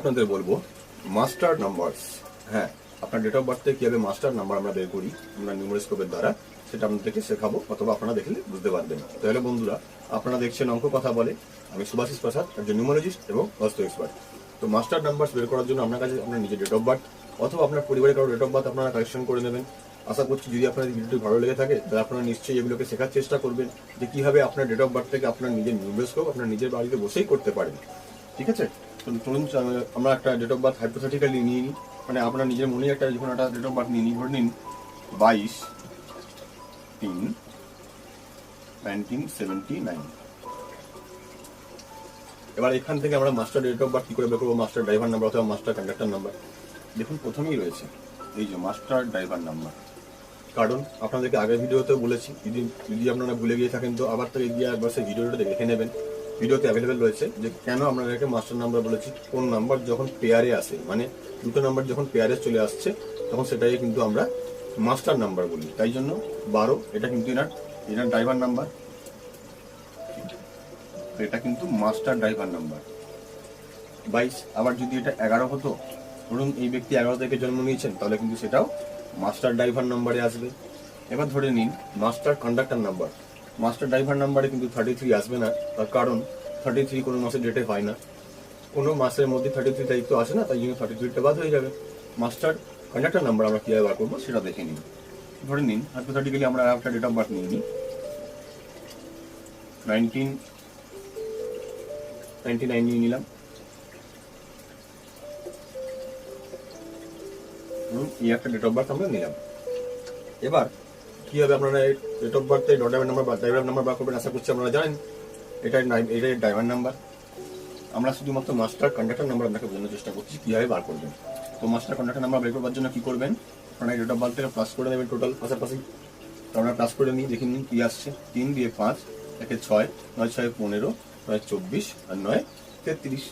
আপনাদের বলব master numbers হ্যাঁ আপনার ডেট অফ বার্থে কীভাবে মাস্টার নাম্বার আমরা বের করি, আমরা নিউমোরোস্কোপের দ্বারা, সেটা আপনাদেরকে শেখাবো, অথবা আপনারা দেখলে বুঝতে পারবেন। তাহলে বন্ধুরা, আপনারা দেখছেন অঙ্ক কথা বলে, আমি সুভাষিস প্রসাদ, একজন নিউমোলজিস্ট এবং বাস্তু এক্সপার্ট তো মাস্টার নাম্বারস বের করার জন্য আপনার কাছে আপনার নিজের ডেট অফ বার্থ অথবা আপনার পরিবারের কারও ডেট অফ বার্থ আপনারা কালেকশন করে নেবেন। আশা করছি যদি আপনার ভিডিওটি ভালো লেগে থাকে, তাহলে আপনারা নিশ্চয়ই এগুলোকে শেখার চেষ্টা করবেন, যে কীভাবে আপনার ডেট অফ বার্থ থেকে আপনার নিজের নিউমোরোস্কোপ আপনার নিজের বাড়িতে বসেই করতে পারেন। ঠিক আছে? চলুন আমরা একটা ডেট অফ বার্থ হাইপোথেটিক্যালি নিয়ে নিই। মানে আপনার নিজের মনে একটা যখন একটা ডেট অফ বার্থ নিয়ে নিই, ধরে নিন, বাইশ, তিন নাইনটিন সেভেন্টি নাইন এবার এখান থেকে আমরা মাস্টার ডেট অফ বার্থ কি করে বের করব? মাস্টার ড্রাইভার নাম্বার অথবা মাস্টার কন্ডাক্টর নাম্বার দেখুন, প্রথমেই রয়েছে এই যে মাস্টার ড্রাইভার নাম্বার কারণ আপনাদেরকে আগের ভিডিওতে বলেছি, যদি যদি আপনারা ভুলে গিয়ে থাকেন তো আবার থেকে গিয়ে একবার সেই ভিডিওটা দেখে নেবেন। ভিডিওতে অ্যাভেলেবেল রয়েছে যে কেন আমরা আপনাদেরকে মাস্টার নাম্বার বলেছি, কোন নাম্বার যখন পেয়ারে আসে মানে দুটো নাম্বার যখন পেয়ারে চলে আসছে, তখন সেটাই কিন্তু আমরা মাস্টার নাম্বার বলি। তাই জন্য বারো, এটা কিন্তু এনার এনার ড্রাইভার নাম্বার এটা কিন্তু মাস্টার ড্রাইভার নাম্বার বাইশ, আবার যদি এটা এগারো হতো, ধরুন এই ব্যক্তি এগারো থেকে জন্ম নিয়েছেন, তাহলে কিন্তু সেটাও মাস্টার ড্রাইভার নাম্বারে আসবে। এবার ধরে নিন master conductor number master driver নাম্বারে কিন্তু থার্টি থ্রি আসবে না, তার কারণ থার্টি থ্রি কোনো মাসে ডেটে হয় না। কোনো মাসের মধ্যে থার্টি থ্রি তারিখ তো আসে না, তাই জন্য থার্টি থ্রিটা বাদ হয়ে যাবে। মাস্টার কন্ডাক্টর নাম্বার আমরা কীভাবে বার করব সেটা দেখে নিন। ধরে নিন হাইপোথেটিক্যালি আমরা একটা ডেট অফ বার্থ নিয়ে নিই। নাইনটিন নাইনটি নাইন নিয়ে নিলাম। এই একটা ডেট অফ বার্থ আমরা নিলাম। এবার কীভাবে আপনারা? ডেট অফ বার্থে ড্রাইভার নাম্বার বা ড্রাইভার নাম্বার বার করবেন, আশা করছি আপনারা জানেন। এটাই এটাই ড্রাইভার নাম্বার আমরা শুধুমাত্র মাস্টার কন্ডাক্টর নাম্বার আপনাকে বোঝানোর চেষ্টা করছি, কীভাবে বার করবেন। তো মাস্টার কন্ডাক্টর নাম্বার বের করবার জন্য কী করবেন? আপনারা ডেট অফ থেকে প্লাস করে দেবেন টোটাল পাশাপাশি তো আমরা প্লাস করে নিই, দেখে নিন কী আসছে। তিন দিয়ে পাঁচ, একে ছয়, নয় ছয় পনেরো, নয় চব্বিশ, আর নয় তেত্রিশ।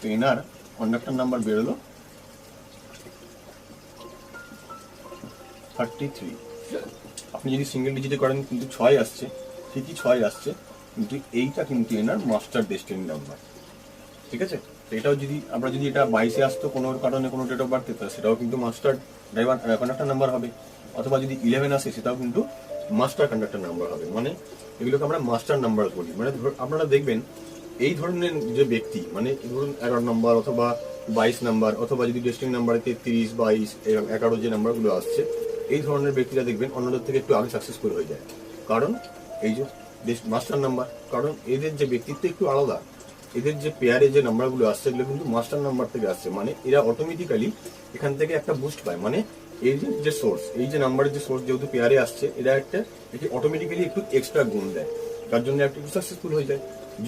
তো এনার কন্ডাক্টর নাম্বার বেরোলো। থার্টি থ্রি আপনি যদি সিঙ্গেল ডিজিটে করেন, কিন্তু ছয় আসছে ঠিকই ছয় আসছে, কিন্তু এইটা কিন্তু এনার মাস্টার ডেস্টিনি নাম্বার ঠিক আছে? এটাও যদি, আমরা যদি এটা বাইশে আসতো কোনো কারণে কোনো ডেট অফ বার্থ তাহলে সেটাও কিন্তু মাস্টার ড্রাইভার কন্ডাক্টর নাম্বার হবে। অথবা যদি ইলেভেন আসে, সেটাও কিন্তু মাস্টার কন্ডাক্টর নাম্বার হবে। মানে এগুলোকে আমরা মাস্টার নাম্বার বলি। মানে আপনারা দেখবেন, এই ধরনের যে ব্যক্তি মানে ধরুন এগারো নম্বর অথবা বাইশ নাম্বার অথবা যদি ডেস্টিনি নাম্বারে তেত্রিশ, বাইশ এগারো যে নাম্বারগুলো আসছে এই ধরনের ব্যক্তিরা দেখবেন অন্যদের থেকে একটু আগে সাকসেসফুল হয়ে যায়। কারণ এই যে মাস্টার নাম্বার কারণ এদের যে ব্যক্তিত্ব একটু আলাদা। এদের যে পেয়ারে যে নাম্বারগুলো আসছে, এগুলো কিন্তু মাস্টার নাম্বার থেকে আসছে। মানে এরা অটোমেটিক্যালি এখান থেকে একটা বুস্ট পায়। মানে এই যে- যে সোর্স এই যে নাম্বারের যে সোর্স যেহেতু পেয়ারে আসছে, এরা একটা এটি অটোমেটিক্যালি একটু এক্সট্রা গুণ দেয়। তার জন্য একটু সাকসেসফুল হয়ে যায়।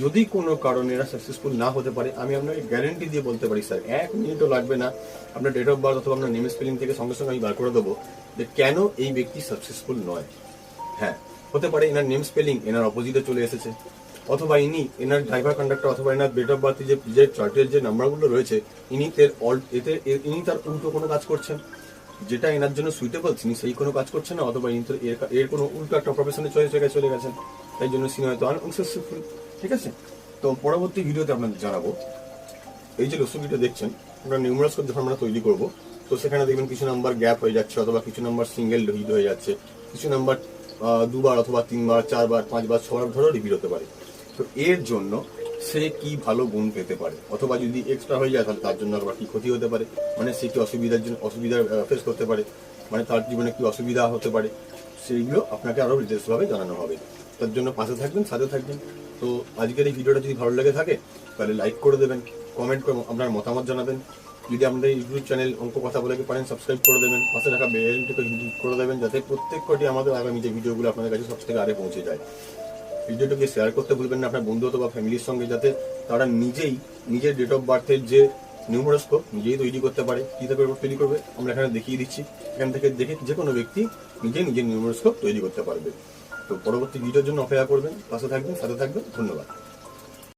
যদি কোনো কারণে এরা সাকসেসফুল না হতে পারে, আমি আপনাকে গ্যারেন্টি দিয়ে বলতে পারি স্যার এক মিনিটও লাগবে না। আপনার ডেট অফ বার্থ অথবা আপনার নেম স্পেলিং থেকে সঙ্গে সঙ্গে আমি বার করে দেবো যে কেন এই ব্যক্তি সাকসেসফুল নয়। হ্যাঁ হতে পারে এনার নেম স্পেলিং এনার অপোজিটে চলে এসেছে, অথবা ইনি এনার ড্রাইভার কন্ডাক্টর অথবা এনার ডেট অফ বার্থে যে যে চার্টের যে নাম্বারগুলো রয়েছে, ইনি এর অল এতে ইনি তার উল্টো কোনো কাজ করছেন। যেটা এনার জন্য সুইটেবল তিনি সেই কোনো কাজ করছেন না, অথবা ইনি এর এর কোনো উল্টো একটা প্রফেশনে চলে চলে চলে গেছেন। তাই জন্য তিনি হয়তো আনসাকসেসফুল ঠিক আছে? তো পরবর্তী ভিডিওতে আপনাদের জানাব। এই যে লসুগিটা দেখছেন, আমরা নিউমারাস কোড যখন আমরা তৈরি করব, তো সেখানে দেখবেন কিছু নাম্বার গ্যাপ হয়ে যাচ্ছে, অথবা কিছু নাম্বার সিঙ্গেল হিট হয়ে যাচ্ছে। কিছু নাম্বার দুবার অথবা তিনবার, চারবার, পাঁচবার, ছবার ধরেও রিপিট হতে পারে। তো এর জন্য সে কি ভালো গুণ পেতে পারে? অথবা যদি এক্সট্রা হয়ে যায়, তাহলে তার জন্য আবার কি ক্ষতি হতে পারে? মানে সে কি অসুবিধার জন্য, অসুবিধার ফেস করতে পারে? মানে তার জীবনে কি অসুবিধা হতে পারে? সেইগুলো আপনাকে আরও ডিটেলসভাবে জানানো হবে। তার জন্য পাশে থাকবেন, সাথে থাকবেন। তো আজকের এই ভিডিওটা যদি ভালো লেগে থাকে, তাহলে লাইক করে দেবেন কমেন্ট করে আপনার মতামত জানাবেন। যদি আমাদের ইউটিউব চ্যানেল অঙ্ক কথা বলে পারেন সাবস্ক্রাইব করে দেবেন। পাশে থাকা বেলটিকে হিট করে দেবেন, যাতে প্রত্যেক কটি আমাদের আগামী যে ভিডিওগুলো আপনাদের কাছে সব থেকে আগে পৌঁছে যায়। ভিডিওটাকে শেয়ার করতে ভুলবেন না, আপনার বন্ধু অথবা ফ্যামিলির সঙ্গে, যাতে তারা নিজেই নিজের ডেট অফ বার্থের যে নিউমোরোস্কোপ নিজেই তৈরি করতে পারে, কী করে তৈরি করবে, আমরা এখানে দেখিয়ে দিচ্ছি। এখান থেকে দেখে যে কোনো ব্যক্তি নিজে নিজের নিউমোরোস্কোপ তৈরি করতে পারবে। তো পরবর্তী ভিডিওর জন্য অপেক্ষা করবেন পাশে থাকবেন সাথে থাকবেন ধন্যবাদ।